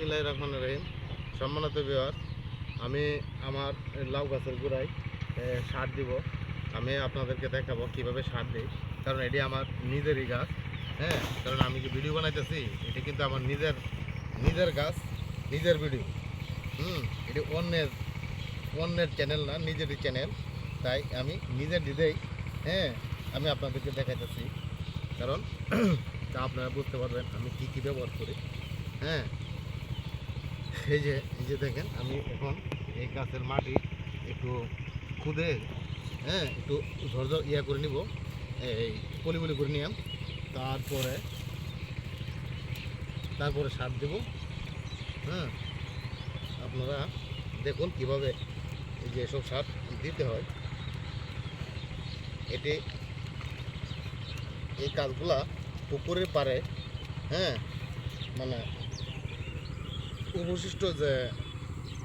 বিসমিল্লাহির রহমানির রহিম। সম্মানিত বিহার আমি আমার লাউ গাছের গোড়ায় সার দিব। আমি আপনাদেরকে দেখাবো কীভাবে সার দিই। কারণ এটি আমার নিজেরই গাছ হ্যাঁ? কারণ আমি যে ভিডিও বানাইতেছি, এটি কিন্তু আমার নিজের নিজের গাছ, নিজের ভিডিও হুম, এটি অন্যের অন্যের চ্যানেল না, নিজেরই চ্যানেল তাই আমি নিজের দিদেই হ্যাঁ? আমি আপনাদেরকে দেখাইতেছি। কারণ, তা আপনারা বুঝতে পারবেন আমি কী কী ব্যবহার করি হ্যাঁ? এই যে এই যে দেখেন, আমি এখন এই গাছের মাটি একটু খুদে হ্যাঁ একটু ঝরঝর ইয়া করে নিব। এই পলি পলি করে নিলাম। তারপরে তারপরে সার দেব। হ্যাঁ আপনারা দেখুন কীভাবে এই যে এসব সার দিতে হয়। এটি এই কাজগুলা পুকুরের পারে হ্যাঁ মানে অবশিষ্ট যে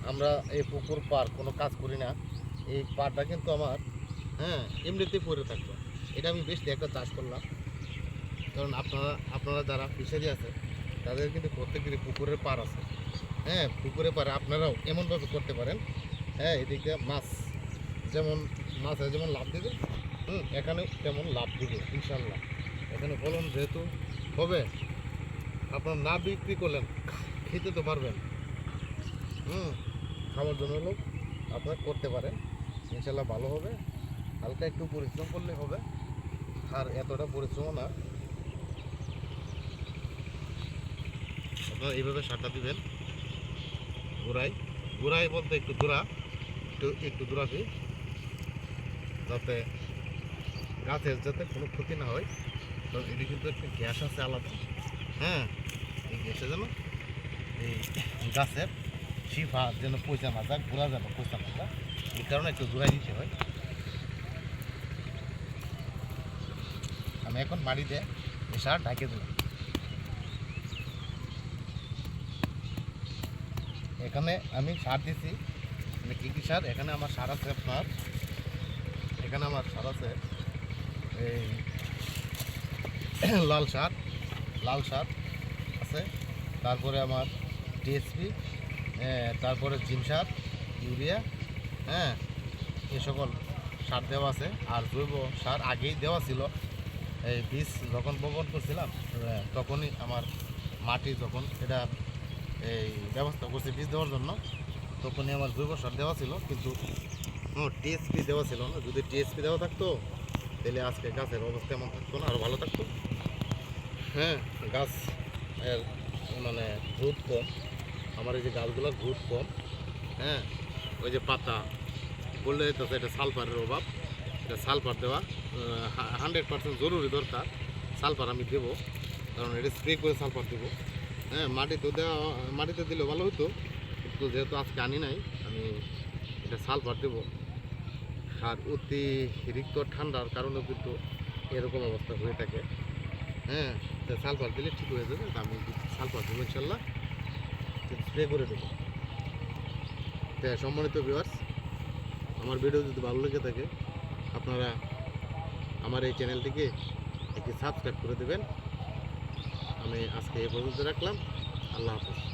আমরা এই পুকুর পার কোনো কাজ করি না, এই পাড়টা কিন্তু আমার হ্যাঁ এমনিতেই পড়ে থাকতো। এটা আমি বেশ একটা চাষ করলাম। কারণ আপনারা আপনারা যারা ফিশারি আছে, তাদের কিন্তু প্রত্যেকেরই পুকুরের পার আছে। হ্যাঁ পুকুরের পারে আপনারাও এমনভাবে করতে পারেন। হ্যাঁ এদিকে মাছ, যেমন মাছে যেমন লাভ দিবে, হুম এখানেও তেমন লাভ দিবে ইনশাল্লাহ এখানে ফলন যেহেতু হবে, আপনার না বিক্রি করলেন খেতে তো পারবেন। হুম, খাওয়ার জন্য লোক আপনার করতে পারেন ইনশাল্লাহ ভালো হবে। হালকা একটু পরিশ্রম করলে হবে। আর এতটা পরিশ্রম না। আপনারা এইভাবে সারটা দিবেন। গোড়াই গোড়াই বলতে একটু দূরা একটু একটু দূরাতে যাতে গাছের যাতে কোনো ক্ষতি না হয়। কারণ এটি কিন্তু একটা গ্যাস আছে আলাদা। হ্যাঁ এই গ্যাসে যেন এই গাছের শিফা যেন পয়সা না যাক ঘোরা যেন পয়সা না যাক এই কারণে একটু ঘুরাই দিতে হয়। আমি এখন মাটিতে সার ঢাকে দিলাম। এখানে আমি সার দিছি। মানে কী কী সার? এখানে আমার সার আছে আপনার, এখানে আমার সার আছে এই লাল সার লাল সার আছে। তারপরে আমার টিএসপি তারপরে জিম সার ইউরিয়া হ্যাঁ এ সকল সার দেওয়া আছে। আর জৈব সার আগেই দেওয়া ছিল। এই বীজ যখন বপন করছিলাম তখনই আমার মাটি যখন এটা এই ব্যবস্থা করছে বীজ দেওয়ার জন্য, তখনই আমার জৈব সার দেওয়া ছিল। কিন্তু টিএসপি দেওয়া ছিল না। যদি টিএসপি দেওয়া থাকতো, তাহলে আজকে গাছের অবস্থা এমন থাকতো না আরও ভালো থাকতো। হ্যাঁ গাছ মানে গ্রোথ কম। আমার এই যে গাছগুলো ঘুট কম হ্যাঁ ওই যে পাতা, বললে তো এটা সালফারের অভাব। এটা সালফার দেওয়া হান্ড্রেড পার্সেন্ট জরুরি দরকার। সালফার আমি দেবো, কারণ এটা স্প্রে করে সালফার দেবো। হ্যাঁ মাটিতে দেওয়া, মাটিতে দিলে ভালো হতো কিন্তু যেহেতু আজকে আনি নাই, আমি এটা সালফার দেবো। আর অতিরিক্ত ঠান্ডার কারণেও কিন্তু এরকম অবস্থা হয়ে থাকে। হ্যাঁ সালফার দিলে ঠিক হয়ে যাবে আমি সালফার দেবো ইনশাল্লাহ। স্প্রে করে দেবো। হ্যাঁ সম্মানিত ভিউয়ার্স আমার ভিডিও যদি ভালো লেগে থাকে, আপনারা আমার এই চ্যানেলটিকে একটি সাবস্ক্রাইব করে দেবেন। আমি আজকে এ পর্যন্ত রাখলাম। আল্লাহ হাফিজ।